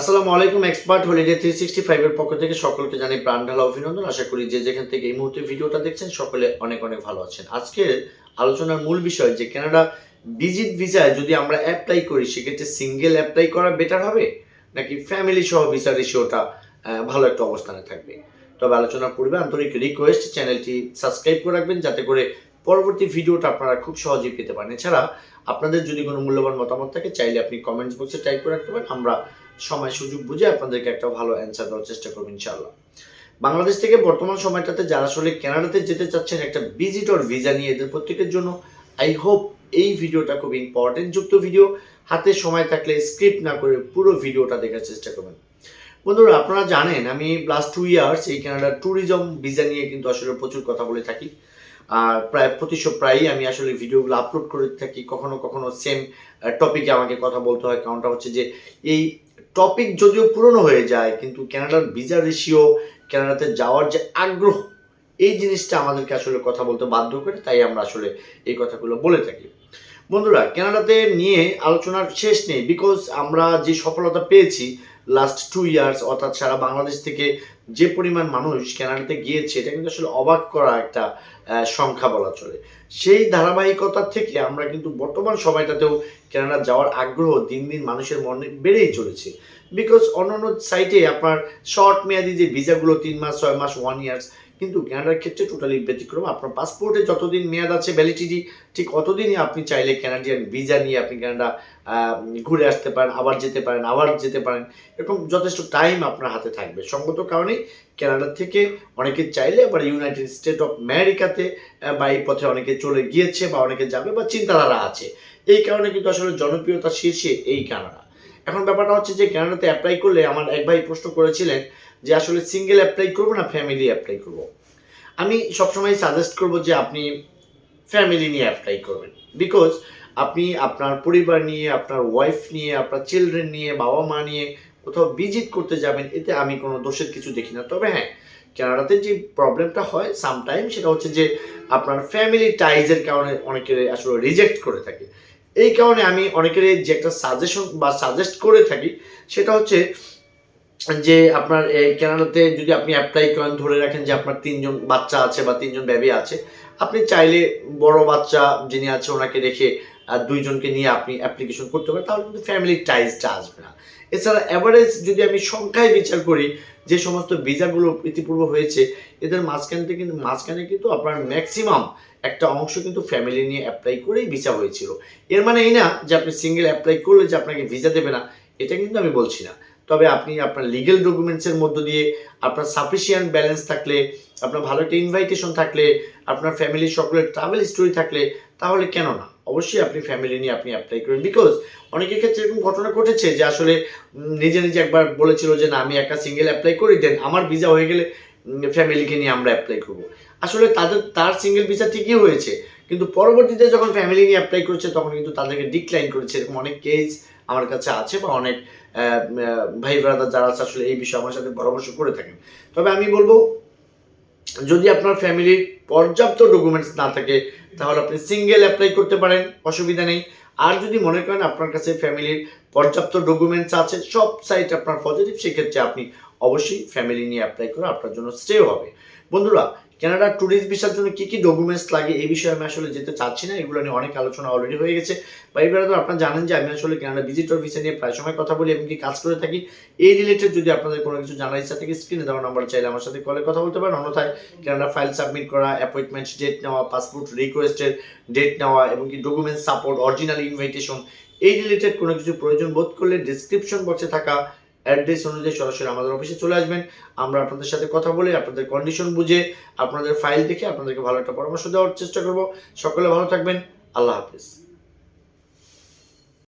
আসসালামু আলাইকুম expert holiday three sixty ফাইভের পক্ষ থেকে সকলকে জানাই প্রাণ ঢালা অভিনন্দন। আশা করি যে যেখান থেকে এই মুহূর্তে ভিডিওটা দেখছেন, সকলে অনেক অনেক ভালো আছেন। আজকের আলোচনার মূল বিষয় যে কানাডা ভিজিট ভিসায় যদি আমরা অ্যাপ্লাই করি, সেক্ষেত্রে সিঙ্গেল অ্যাপ্লাই করা বেটার হবে? নাকি ফ্যামিলি সহ ভিসা রেশিওটা ভালো একটা অবস্থানে থাকবে? তবে আলোচনার পূর্বে আন্তরিক রিকোয়েস্ট চ্যানেলটি সাবস্ক্রাইব করে রাখবেন, যাতে করে পরবর্তী ভিডিওটা আপনারা খুব সহজেই পেতে পারেন। এছাড়া আপনাদের যদি কোনো মূল্যবান মতামত থাকে, চাইলে আপনি কমেন্টস বক্সে টাইপ করে রাখতে পারেন। আমরা সময় সুযোগ বুঝে আপনাদেরকে একটা ভালো অ্যান্সার দেওয়ার চেষ্টা করব ইনশাল্লাহ বাংলাদেশ থেকে বর্তমান সময়টাতে যারা আসলে কানাডাতে যেতে চাচ্ছেন একটা ভিজিটর ভিসা নিয়ে এদের প্রত্যেকের জন্য আই হোপ এই ভিডিওটা খুব ইম্পর্টেন্ট যুক্ত ভিডিও হাতে সময় থাকলে স্ক্রিপ্ট না করে পুরো ভিডিওটা দেখার চেষ্টা করবেন। বন্ধুরা, আপনারা জানেন আমি লাস্ট টু ইয়ার্স এই কানাডার ট্যুরিজম ভিসা নিয়ে কিন্তু আসলে প্রচুর কথা বলে থাকি। আর প্রায় প্রতিশো প্রায়ই আমি আসলে ভিডিওগুলো আপলোড করে থাকি। কখনো কখনো সেম টপিকে আমাকে কথা বলতে হয়। কারণটা হচ্ছে যে এই টপিক যদিও পুরনো হয়ে যায়, কিন্তু ক্যানাডার ভিসা রেশিও ক্যানাডাতে যাওয়ার যে আগ্রহ, এই জিনিসটা আমাদেরকে আসলে কথা বলতে বাধ্য করে, তাই আমরা আসলে এই কথাগুলো বলে থাকি। বন্ধুরা ক্যানাডাতে নিয়ে আলোচনার শেষ নেই বিকজ আমরা যে সফলতা পেয়েছি লাস্ট টু ইয়ার্স অর্থাৎ সারা বাংলাদেশ থেকে যে পরিমাণ মানুষ কেনাডাতে গিয়েছে, এটা কিন্তু আসলে অবাক করা একটা সংখ্যা বলা চলে। সেই ধারাবাহিকতার থেকে আমরা কিন্তু বর্তমান সময়টাতেও কেনাডা যাওয়ার আগ্রহ দিন দিন মানুষের মনে বেড়েই চলেছে। বিকজ অন্য অন্য সাইটে আপনার শর্ট মেয়াদি যে ভিসাগুলো তিন মাস, ছয় মাস ওয়ান ইয়ার্স কিন্তু কানাডার ক্ষেত্রে টোটালি ব্যতিক্রম। আপনার পাসপোর্টে যতদিন মেয়াদ আছে ভ্যালিডিটি ঠিক অতদিনই আপনি চাইলে কানাডিয়ান ভিসা নিয়ে আপনি ক্যানাডা ঘুরে আসতে পারেন, আবার যেতে পারেন, আবার যেতে পারেন। এরকম যথেষ্ট টাইম আপনার হাতে থাকবে। সঙ্গত কারণে কানাডা থেকে অনেকে চাইলে আবার ইউনাইটেড স্টেট অফ আমেরিকাতে বা এই পথে অনেকে চলে গিয়েছে বা অনেকে যাবে বা চিন্তাধারা আছে। এই কারণে কিন্তু আসলে জনপ্রিয়তা শীর্ষে এই কানাডা এখন ব্যাপারটা হচ্ছে যে কানাডাতে অ্যাপ্লাই করলে আমার এক ভাই প্রশ্ন করেছিলেন যে আসলে সিঙ্গেল অ্যাপ্লাই করব না ফ্যামিলি অ্যাপ্লাই করব? আমি সবসময় সাজেস্ট করব যে আপনি ফ্যামিলি নিয়ে অ্যাপ্লাই করবেন। বিকজ আপনি আপনার পরিবার নিয়ে, আপনার ওয়াইফ নিয়ে, আপনার চিলড্রেন নিয়ে, বাবা মা নিয়ে কোথাও ভিজিট করতে যাবেন, এতে আমি কোনো দোষের কিছু দেখি না। তবে হ্যাঁ কানাডাতে যে প্রবলেমটা হয় সামটাইম সেটা হচ্ছে যে আপনার ফ্যামিলি টাইজের কারণে অনেকে আসলে রিজেক্ট করে থাকে। এই কারণে আমি অনেকের যে একটা সাজেশন বা সাজেস্ট করে থাকি, সেটা হচ্ছে যে আপনার এই কানাডাতে যদি আপনি অ্যাপ্লাই করেন, ধরে রাখেন যে আপনার তিনজন বাচ্চা আছে বা তিনজন ব্যবি আছে, আপনি চাইলে বড় বাচ্চা যিনি আছে ওনাকে রেখে দুইজনকে নিয়ে আপনি অ্যাপ্লিকেশন করতে পারেন, তাহলে কিন্তু ফ্যামিলি টাইজটা আসবে না। এছাড়া অ্যাভারেজ যদি আমি সংখ্যায় বিচার করি, যে সমস্ত ভিসাগুলো ইতিপূর্বে হয়েছে, এদের মাঝখান থেকে কিন্তু, মাঝখানে কিন্তু আপনার ম্যাক্সিমাম একটা অংশ কিন্তু ফ্যামিলি নিয়ে অ্যাপ্লাই করেই ভিসা হয়েছিল। এর মানে এই না যে আপনি সিঙ্গেল অ্যাপ্লাই করলে যে আপনাকে ভিসা দেবে না, এটা কিন্তু আমি বলছি না। তবে আপনি আপনার লিগেল ডকুমেন্টসের মধ্য দিয়ে আপনার সাফিসিয়েন্ট ব্যালেন্স থাকলে, আপনার ভালো একটা ইনভাইটেশন থাকলে, আপনার ফ্যামিলির সকলের ট্রাভেল হিস্টোরি থাকলে তাহলে কেন না? অবশ্যই আপনি ফ্যামিলি নিয়ে আপনি অ্যাপ্লাই করবেন বিকজ অনেকের ক্ষেত্রে এরকম ঘটনা ঘটেছে যে আসলে নিজে নিজে একবার বলেছিল যে না, আমি একা সিঙ্গেল অ্যাপ্লাই করি দেন আমার ভিসা হয়ে গেলে ফ্যামিলিকে নিয়ে আমরা অ্যাপ্লাই করব। আসলে তাদের, তার সিঙ্গেল ভিসা ঠিকই হয়েছে, কিন্তু পরবর্তীতে যখন ফ্যামিলি নিয়ে অ্যাপ্লাই করেছে, তখন কিন্তু তাদেরকে ডিক্লাইন করেছে। এরকম অনেক কেস আমার কাছে আছে বা অনেক ভাই ব্রাদার যারা আছে, আসলে এই বিষয়ে আমার সাথে পরামর্শ করে থাকেন। তবে আমি বলব যদি আপনার ফ্যামিলির পর্যাপ্ত ডকুমেন্টস না থাকে, তাহলে আপনি সিঙ্গেল অ্যাপ্লাই করতে পারেন, অসুবিধা নেই। আর যদি মনে করেন আপনার কাছে ফ্যামিলির পর্যাপ্ত ডকুমেন্টস আছে, সব সাইট আপনার পজিটিভ সেক্ষেত্রে আপনি অবশ্যই ফ্যামিলি নিয়ে অ্যাপ্লাই করে আপনার জন্য স্টে হবে। বন্ধুরা কানাডা ট্যুরিস্ট ভিসার জন্য কী কী ডকুমেন্টস লাগে এই বিষয়ে আমি আসলে যেতে চাচ্ছি না, এগুলো নিয়ে অনেক আলোচনা অলরেডি হয়ে গেছে। বা এবারে তো আপনারা জানেন যে আমি আসলে কানাডা ভিজিটর ভিসা নিয়ে প্রায় সময় কথা বলি এবং এমনকি কাজ করে থাকি। এই রিলেটেড যদি আপনাদের কোনো কিছু জানার ইচ্ছা থাকে স্ক্রিনে দেওয়া নাম্বার চাইলে আমার সাথে কলে কথা বলতে পারেন। অন্যথায় কানাডা ফাইল সাবমিট করা অ্যাপয়েন্টমেন্ট ডেট নেওয়া পাসপোর্ট রিকোয়েস্টের ডেট নেওয়া এবং কি ডকুমেন্ট সাপোর্ট অরিজিনাল ইনভাইটেশন এই রিলেটেড কোনো কিছু প্রয়োজন বোধ করলে ডিসক্রিপশন বক্সে থাকা অ্যাড্রেস অনুযায়ী সরাসরি আমাদের অফিসে চলে আসবেন। আমরা আপনাদের সাথে কথা বলে, আপনাদের কন্ডিশন বুঝে, আপনাদের ফাইল দেখে আপনাদেরকে ভালো একটা পরামর্শ দেওয়ার চেষ্টা করব। সকলে ভালো থাকবেন। আল্লাহ হাফিজ।